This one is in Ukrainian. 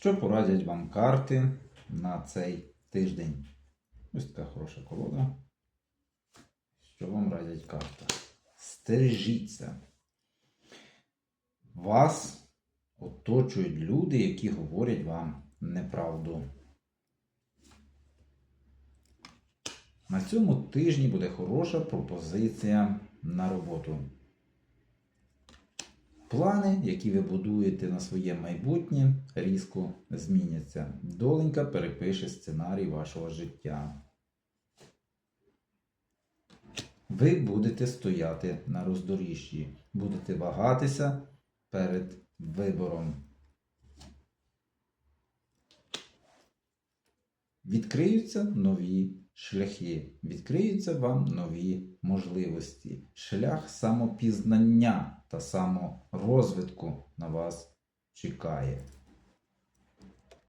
Що порадять вам карти на цей тиждень? Ось така хороша колода. Що вам радять карти? Стережіться. Вас оточують люди, які говорять вам неправду. На цьому тижні буде хороша пропозиція на роботу. Плани, які ви будуєте на своє майбутнє, різко зміняться. Доленька перепише сценарій вашого життя. Ви будете стояти на роздоріжжі, будете вагатися перед вибором. Відкриються нові шляхи, відкриються вам нові можливості. Шлях самопізнання та саморозвитку на вас чекає.